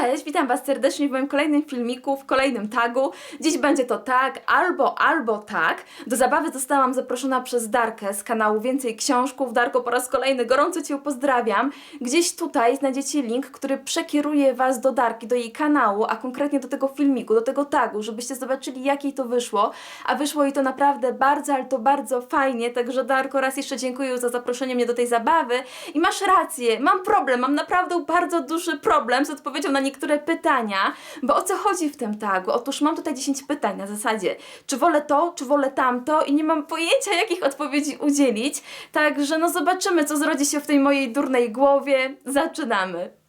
cześć, witam Was serdecznie w moim kolejnym filmiku, w kolejnym tagu. Dziś będzie to tag albo, albo tak. Do zabawy zostałam zaproszona przez Darkę z kanału Więcej Książków. Darko, po raz kolejny gorąco Cię pozdrawiam. Gdzieś tutaj znajdziecie link, który przekieruje Was do Darki, do jej kanału, a konkretnie do tego filmiku, do tego tagu, żebyście zobaczyli, jak jej to wyszło. A wyszło jej to naprawdę bardzo, ale to bardzo fajnie, także Darko, raz jeszcze dziękuję za zaproszenie mnie do tej zabawy. I masz rację, mam problem, mam naprawdę bardzo duży problem z odpowiedzią na niektóre pytania, bo o co chodzi w tym tagu? Otóż mam tutaj 10 pytań na zasadzie, czy wolę to, czy wolę tamto i nie mam pojęcia, jakich odpowiedzi udzielić, także no zobaczymy, co zrodzi się w tej mojej durnej głowie. Zaczynamy!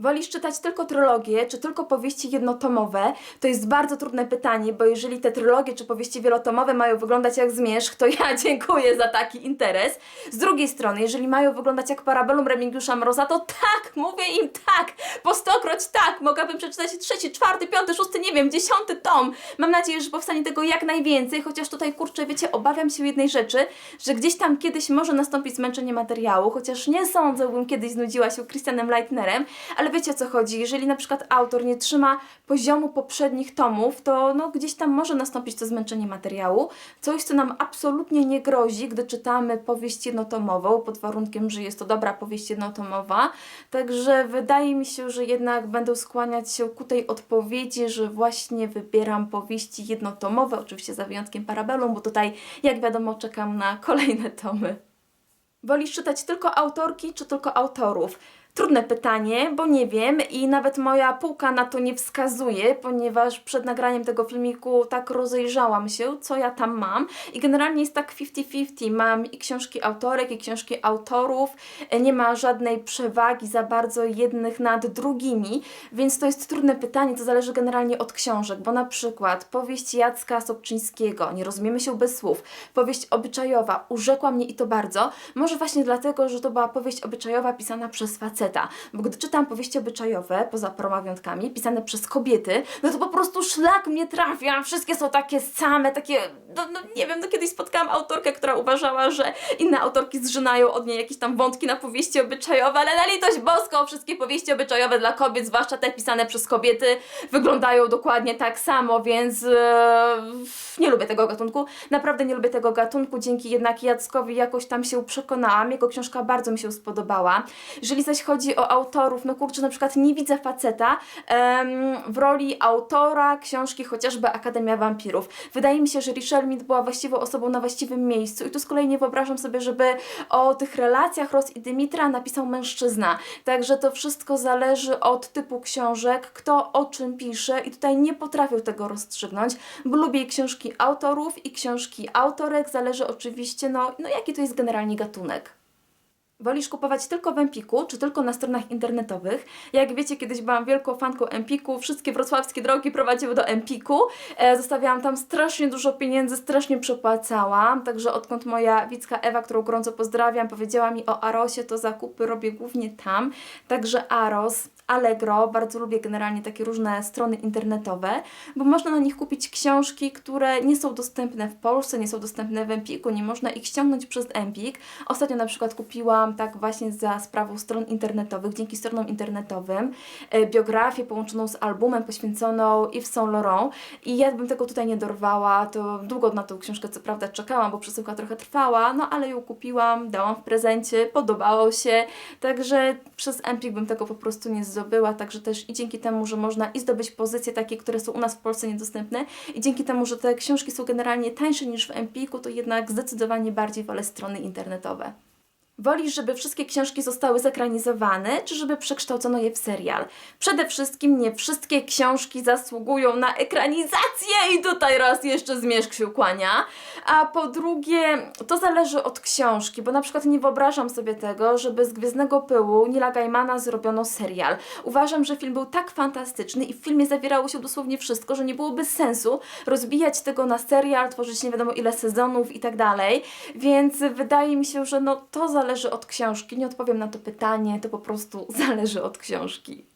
Wolisz czytać tylko trylogie, czy tylko powieści jednotomowe? To jest bardzo trudne pytanie, bo jeżeli te trylogie czy powieści wielotomowe mają wyglądać jak zmierzch, to ja dziękuję za taki interes. Z drugiej strony, jeżeli mają wyglądać jak Parabellum Remigiusza Mroza, to tak, mówię im tak, po stokroć tak, mogłabym przeczytać trzeci, czwarty, piąty, szósty, nie wiem, dziesiąty tom. Mam nadzieję, że powstanie tego jak najwięcej, chociaż tutaj, kurczę, wiecie, obawiam się jednej rzeczy, że gdzieś tam kiedyś może nastąpić zmęczenie materiału, chociaż nie sądzę, bym kiedyś znudziła się Christianem Leitnerem, ale wiecie o co chodzi, jeżeli na przykład autor nie trzyma poziomu poprzednich tomów, to no, gdzieś tam może nastąpić to zmęczenie materiału, coś co nam absolutnie nie grozi, gdy czytamy powieść jednotomową, pod warunkiem, że jest to dobra powieść jednotomowa, także wydaje mi się, że jednak będę skłaniać się ku tej odpowiedzi, że właśnie wybieram powieści jednotomowe, oczywiście za wyjątkiem Parabellum, bo tutaj jak wiadomo czekam na kolejne tomy. Wolisz czytać tylko autorki czy tylko autorów? Trudne pytanie, bo nie wiem i nawet moja półka na to nie wskazuje, ponieważ przed nagraniem tego filmiku tak rozejrzałam się, co ja tam mam. I generalnie jest tak 50-50. Mam i książki autorek, i książki autorów, nie ma żadnej przewagi za bardzo jednych nad drugimi, więc to jest trudne pytanie, to zależy generalnie od książek, bo na przykład powieść Jacka Sobczyńskiego, Nie rozumiemy się bez słów, powieść obyczajowa, urzekła mnie i to bardzo, może właśnie dlatego, że to była powieść obyczajowa pisana przez faceta, bo gdy czytam powieści obyczajowe, poza paroma wyjątkami, pisane przez kobiety, no to po prostu szlak mnie trafia, wszystkie są takie same, takie, no, no nie wiem, no kiedyś spotkałam autorkę, która uważała, że inne autorki zżynają od niej jakieś tam wątki na powieści obyczajowe, ale na litość boską wszystkie powieści obyczajowe dla kobiet, zwłaszcza te pisane przez kobiety, wyglądają dokładnie tak samo, więc e, nie lubię tego gatunku. Naprawdę nie lubię tego gatunku, dzięki jednak Jackowi jakoś tam się przekonałam. Jego książka bardzo mi się spodobała. Jeżeli zaś chodzi o autorów, no kurczę, na przykład nie widzę faceta w roli autora książki chociażby Akademia Wampirów. Wydaje mi się, że Richelle Mead była właściwą osobą na właściwym miejscu i tu z kolei nie wyobrażam sobie, żeby o tych relacjach Ros i Dymitra napisał mężczyzna. Także to wszystko zależy od typu książek, kto o czym pisze i tutaj nie potrafię tego rozstrzygnąć, bo lubię książki autorów i książki autorek, zależy oczywiście, no, no jaki to jest generalnie gatunek. Wolisz kupować tylko w Empiku, czy tylko na stronach internetowych? Jak wiecie, kiedyś byłam wielką fanką Empiku, wszystkie wrocławskie drogi prowadziły do Empiku. E, zostawiałam tam strasznie dużo pieniędzy, strasznie przepłacałam, także odkąd moja Wicka Ewa, którą gorąco pozdrawiam, powiedziała mi o Arosie, to zakupy robię głównie tam. Także Aros, Allegro, bardzo lubię generalnie takie różne strony internetowe, bo można na nich kupić książki, które nie są dostępne w Polsce, nie są dostępne w Empiku, nie można ich ściągnąć przez Empik. Ostatnio na przykład kupiłam tak właśnie za sprawą stron internetowych, dzięki stronom internetowym, e, biografię połączoną z albumem poświęconą Yves Saint Laurent i ja bym tego tutaj nie dorwała, to długo na tą książkę co prawda czekałam, bo przesyłka trochę trwała, no ale ją kupiłam, dałam w prezencie, podobało się, także przez Empik bym tego po prostu nie zdobyła, także też i dzięki temu, że można i zdobyć pozycje takie, które są u nas w Polsce niedostępne i dzięki temu, że te książki są generalnie tańsze niż w Empiku, to jednak zdecydowanie bardziej wolę strony internetowe. Wolisz, żeby wszystkie książki zostały zekranizowane, czy żeby przekształcono je w serial? Przede wszystkim nie wszystkie książki zasługują na ekranizację i tutaj raz jeszcze zmierzch się kłania. A po drugie, to zależy od książki, bo na przykład nie wyobrażam sobie tego, żeby z Gwiezdnego Pyłu Nila Gaimana zrobiono serial. Uważam, że film był tak fantastyczny i w filmie zawierało się dosłownie wszystko, że nie byłoby sensu rozbijać tego na serial, tworzyć nie wiadomo ile sezonów i tak dalej. Więc wydaje mi się, że no to zależy od książki. Nie odpowiem na to pytanie, to po prostu zależy od książki.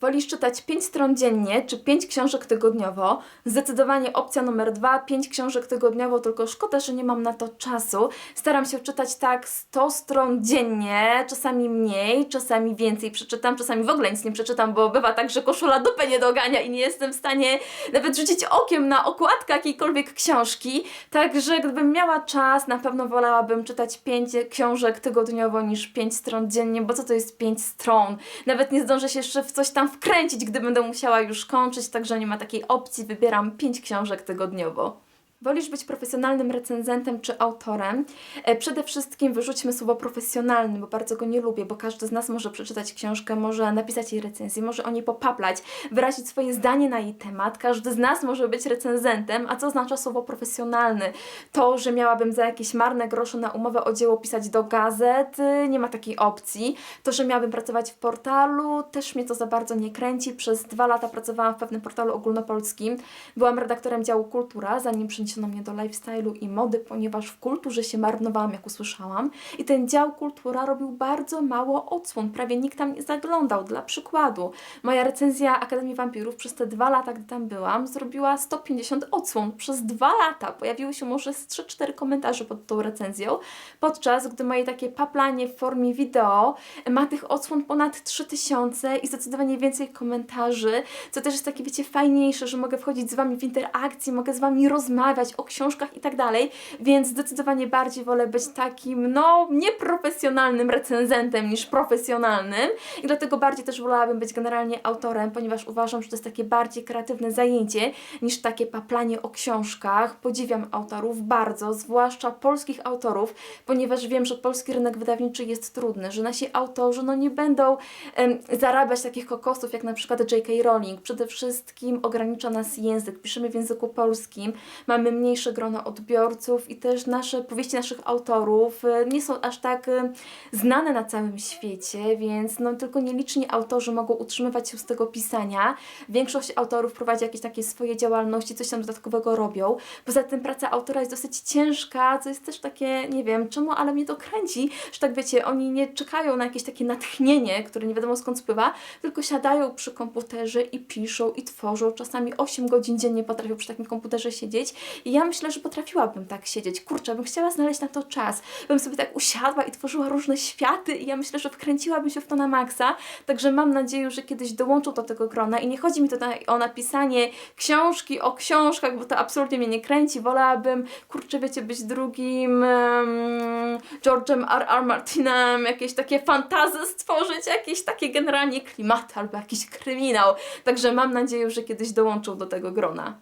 Wolisz czytać 5 stron dziennie, czy 5 książek tygodniowo? Zdecydowanie opcja numer 2, 5 książek tygodniowo, tylko szkoda, że nie mam na to czasu. Staram się czytać tak 100 stron dziennie, czasami mniej, czasami więcej przeczytam, czasami w ogóle nic nie przeczytam, bo bywa tak, że koszula dupę nie dogania i nie jestem w stanie nawet rzucić okiem na okładkę jakiejkolwiek książki. Także gdybym miała czas, na pewno wolałabym czytać 5 książek tygodniowo niż 5 stron dziennie, bo co to jest 5 stron? Nawet nie zdążę się jeszcze w coś tam wkręcić, gdy będę musiała już kończyć, także nie ma takiej opcji. Wybieram 5 książek tygodniowo. Wolisz być profesjonalnym recenzentem czy autorem? E, Przede wszystkim wyrzućmy słowo profesjonalny, bo bardzo go nie lubię, bo każdy z nas może przeczytać książkę, może napisać jej recenzję, może o niej popaplać, wyrazić swoje zdanie na jej temat. Każdy z nas może być recenzentem, a co oznacza słowo profesjonalny? To, że miałabym za jakieś marne grosze na umowę o dzieło pisać do gazet, y, nie ma takiej opcji. To, że miałabym pracować w portalu, też mnie to za bardzo nie kręci. Przez dwa lata pracowałam w pewnym portalu ogólnopolskim. Byłam redaktorem działu Kultura, zanim przeniesiono mnie do lifestyle'u i mody, ponieważ w kulturze się marnowałam, jak usłyszałam. I ten dział Kultura robił bardzo mało odsłon, prawie nikt tam nie zaglądał. Dla przykładu, moja recenzja Akademii Wampirów przez te dwa lata, gdy tam byłam, zrobiła 150 odsłon. Przez dwa lata pojawiły się może z 3-4 komentarze pod tą recenzją, podczas gdy moje takie paplanie w formie wideo ma tych odsłon ponad 3000 i zdecydowanie więcej komentarzy, co też jest takie, wiecie, fajniejsze, że mogę wchodzić z Wami w interakcję, mogę z Wami rozmawiać o książkach i tak dalej, więc zdecydowanie bardziej wolę być takim, no, nieprofesjonalnym recenzentem niż profesjonalnym i dlatego bardziej też wolałabym być generalnie autorem, ponieważ uważam, że to jest takie bardziej kreatywne zajęcie niż takie paplanie o książkach. Podziwiam autorów bardzo, zwłaszcza polskich autorów, ponieważ wiem, że polski rynek wydawniczy jest trudny, że nasi autorzy no nie będą em, zarabiać takich kokosów jak na przykład J.K. Rowling. Przede wszystkim ogranicza nas język, piszemy w języku polskim, mamy mniejsze grono odbiorców i też nasze powieści naszych autorów e, nie są aż tak e, znane na całym świecie, więc no tylko nieliczni autorzy mogą utrzymywać się z tego pisania. Większość autorów prowadzi jakieś takie swoje działalności, coś tam dodatkowego robią. Poza tym praca autora jest dosyć ciężka, co jest też takie, nie wiem czemu, ale mnie to kręci, że tak wiecie, oni nie czekają na jakieś takie natchnienie, które nie wiadomo skąd spływa, tylko siadają przy komputerze i piszą i tworzą. Czasami 8 godzin dziennie potrafią przy takim komputerze siedzieć i ja myślę, że potrafiłabym tak siedzieć. Kurczę, bym chciała znaleźć na to czas. Bym sobie tak usiadła i tworzyła różne światy i ja myślę, że wkręciłabym się w to na maksa. Także mam nadzieję, że kiedyś dołączą do tego grona i nie chodzi mi tutaj o napisanie książki o książkach, bo to absolutnie mnie nie kręci. Wolałabym, kurczę, wiecie, być drugim um, George'em R. R. Martinem, jakieś takie fantazy stworzyć, jakieś takie generalnie klimaty albo jakiś kryminał. Także mam nadzieję, że kiedyś dołączą do tego grona.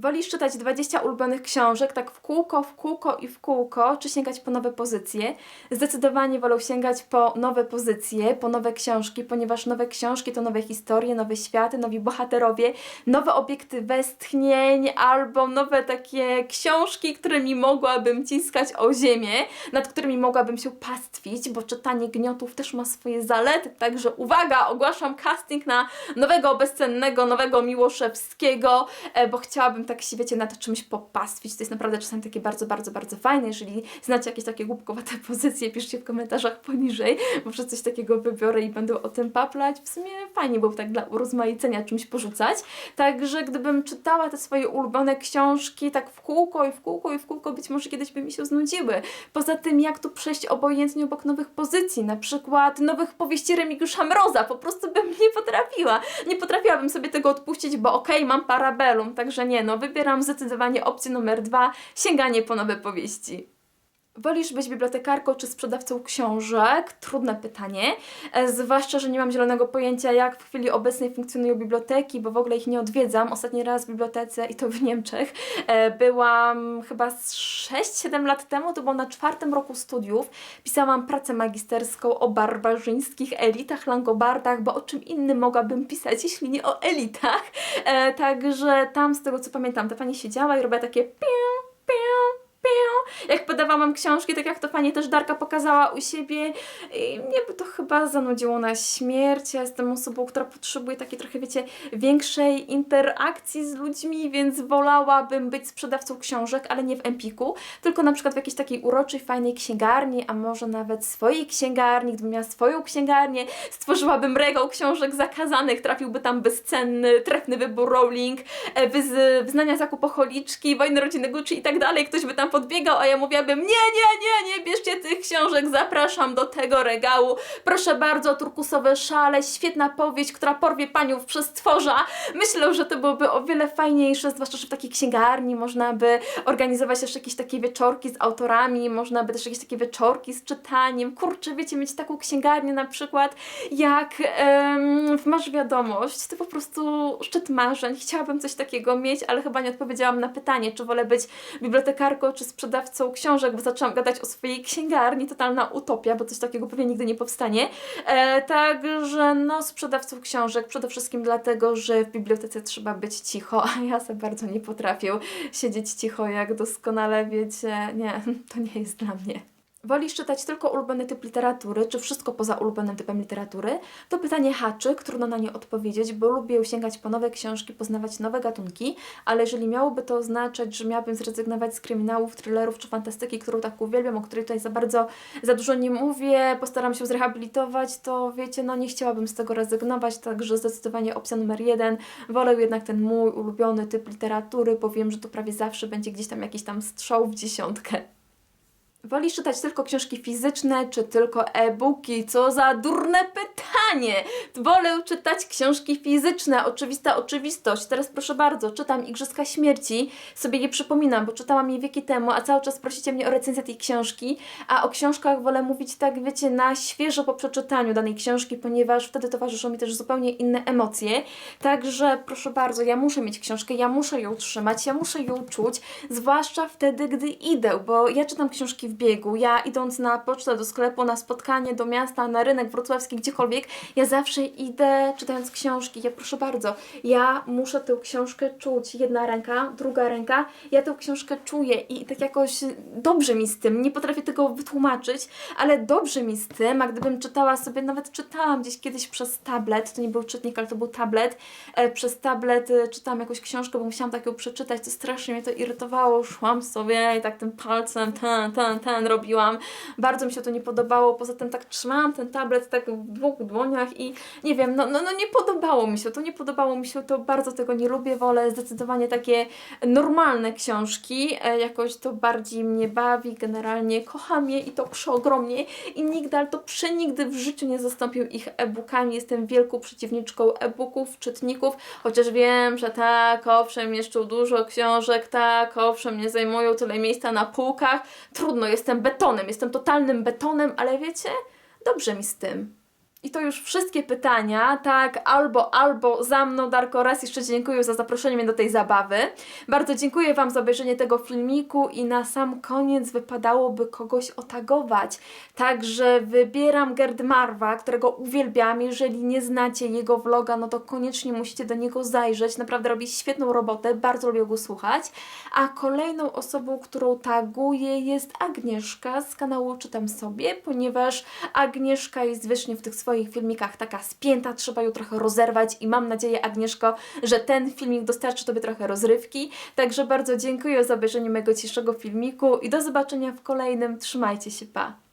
Wolisz czytać 20 ulubionych książek tak w kółko, w kółko i w kółko, czy sięgać po nowe pozycje? Zdecydowanie wolę sięgać po nowe pozycje, po nowe książki, ponieważ nowe książki to nowe historie, nowe światy, nowi bohaterowie, nowe obiekty westchnień albo nowe takie książki, którymi mogłabym ciskać o ziemię, nad którymi mogłabym się pastwić, bo czytanie gniotów też ma swoje zalety, także uwaga, ogłaszam casting na nowego, bezcennego, nowego Miłoszewskiego, e, bo chciałabym tak się, wiecie, nad czymś popastwić. To jest naprawdę czasami takie bardzo, bardzo, bardzo fajne. Jeżeli znacie jakieś takie głupkowate pozycje, piszcie w komentarzach poniżej, przez coś takiego wybiorę i będę o tym paplać. W sumie fajnie byłoby tak dla urozmaicenia czymś porzucać. Także gdybym czytała te swoje ulubione książki tak w kółko i w kółko i w kółko, być może kiedyś by mi się znudziły. Poza tym, jak tu przejść obojętnie obok nowych pozycji, na przykład nowych powieści Remigiusza Mroza, po prostu bym nie potrafiła. Nie potrafiłabym sobie tego odpuścić, bo okej, mam parabellum, także nie, no wybieram zdecydowanie opcję numer dwa, sięganie po nowe powieści. Wolisz być bibliotekarką czy sprzedawcą książek? Trudne pytanie. E, zwłaszcza, że nie mam zielonego pojęcia, jak w chwili obecnej funkcjonują biblioteki, bo w ogóle ich nie odwiedzam. Ostatni raz w bibliotece, i to w Niemczech, e, byłam chyba z 6-7 lat temu, to było na czwartym roku studiów. Pisałam pracę magisterską o barbarzyńskich elitach, langobardach, bo o czym innym mogłabym pisać, jeśli nie o elitach. E, także tam, z tego co pamiętam, ta pani siedziała i robiła takie. Jak podawała dostawałam książki, tak jak to fajnie też Darka pokazała u siebie i mnie by to chyba zanudziło na śmierć. Ja jestem osobą, która potrzebuje takiej trochę, wiecie, większej interakcji z ludźmi, więc wolałabym być sprzedawcą książek, ale nie w Empiku, tylko na przykład w jakiejś takiej uroczej, fajnej księgarni, a może nawet swojej księgarni, gdybym miała swoją księgarnię, stworzyłabym regał książek zakazanych, trafiłby tam bezcenny, trefny wybór Rowling, e, wyz, wyznania zakupocholiczki, wojny rodziny Gucci i tak dalej, ktoś by tam podbiegał, a ja mówiłabym nie, nie, nie, nie bierzcie tych książek, zapraszam do tego regału, proszę bardzo, turkusowe szale, świetna powieść, która porwie panią w przestworza. Myślę, że to byłoby o wiele fajniejsze, zwłaszcza, że w takiej księgarni można by organizować też jakieś takie wieczorki z autorami, można by też jakieś takie wieczorki z czytaniem, kurczę, wiecie, mieć taką księgarnię na przykład jak w Masz Wiadomość, to po prostu szczyt marzeń, chciałabym coś takiego mieć, ale chyba nie odpowiedziałam na pytanie, czy wolę być bibliotekarką, czy sprzedawcą książek, bo zaczęłam gadać o swojej księgarni, totalna utopia, bo coś takiego pewnie nigdy nie powstanie. E, także no, sprzedawcą książek przede wszystkim dlatego, że w bibliotece trzeba być cicho, a ja za bardzo nie potrafię siedzieć cicho, jak doskonale wiecie. Nie, to nie jest dla mnie. Wolisz czytać tylko ulubiony typ literatury, czy wszystko poza ulubionym typem literatury? To pytanie haczyk, trudno na nie odpowiedzieć, bo lubię sięgać po nowe książki, poznawać nowe gatunki, ale jeżeli miałoby to oznaczać, że miałabym zrezygnować z kryminałów, thrillerów czy fantastyki, którą tak uwielbiam, o której tutaj za bardzo, za dużo nie mówię, postaram się zrehabilitować, to wiecie, no nie chciałabym z tego rezygnować, także zdecydowanie opcja numer jeden. Wolę jednak ten mój ulubiony typ literatury, bo wiem, że to prawie zawsze będzie gdzieś tam jakiś tam strzał w dziesiątkę. Wolisz czytać tylko książki fizyczne, czy tylko e-booki? Co za durne pytanie! Wolę czytać książki fizyczne, oczywista oczywistość. Teraz proszę bardzo, czytam Igrzyska Śmierci, sobie je przypominam, bo czytałam je wieki temu, a cały czas prosicie mnie o recenzję tej książki, a o książkach wolę mówić tak, wiecie, na świeżo po przeczytaniu danej książki, ponieważ wtedy towarzyszą mi też zupełnie inne emocje. Także proszę bardzo, ja muszę mieć książkę, ja muszę ją trzymać, ja muszę ją czuć, zwłaszcza wtedy, gdy idę, bo ja czytam książki w biegu. Ja idąc na pocztę, do sklepu, na spotkanie, do miasta, na rynek wrocławski, gdziekolwiek, ja zawsze idę czytając książki. Ja proszę bardzo, ja muszę tę książkę czuć. Jedna ręka, druga ręka, ja tę książkę czuję i tak jakoś dobrze mi z tym. Nie potrafię tego wytłumaczyć, ale dobrze mi z tym, a gdybym czytała sobie, nawet czytałam gdzieś kiedyś przez tablet, to nie był czytnik, ale to był tablet, e, przez tablet e, czytałam jakąś książkę, bo musiałam tak ją przeczytać, to strasznie mnie to irytowało, szłam sobie i tak tym palcem ten, ten, ten robiłam. Bardzo mi się to nie podobało, poza tym tak trzymałam ten tablet tak w dwóch dłoniach i nie wiem, no, no, no nie podobało mi się to, nie podobało mi się to, bardzo tego nie lubię, wolę zdecydowanie takie normalne książki, e, jakoś to bardziej mnie bawi, generalnie kocham je i to przeogromnie. I nigdy, ale to przenigdy w życiu nie zastąpił ich e-bookami, jestem wielką przeciwniczką e-booków, czytników, chociaż wiem, że tak, owszem, jeszcze dużo książek, tak, owszem, nie zajmują tyle miejsca na półkach, trudno, jestem betonem, jestem totalnym betonem, ale wiecie, dobrze mi z tym. I to już wszystkie pytania, tak, albo, albo za mną, Darko, raz jeszcze dziękuję za zaproszenie mnie do tej zabawy. Bardzo dziękuję Wam za obejrzenie tego filmiku i na sam koniec wypadałoby kogoś otagować. Także wybieram Gerd Marwa, którego uwielbiam. Jeżeli nie znacie jego vloga, no to koniecznie musicie do niego zajrzeć. Naprawdę robi świetną robotę, bardzo lubię go słuchać. A kolejną osobą, którą taguję jest Agnieszka z kanału Czytam Sobie, ponieważ Agnieszka jest wiecznie w tych swoich filmikach taka spięta, trzeba ją trochę rozerwać i mam nadzieję, Agnieszko, że ten filmik dostarczy Tobie trochę rozrywki. Także bardzo dziękuję za obejrzenie mojego dzisiejszego filmiku i do zobaczenia w kolejnym. Trzymajcie się, pa!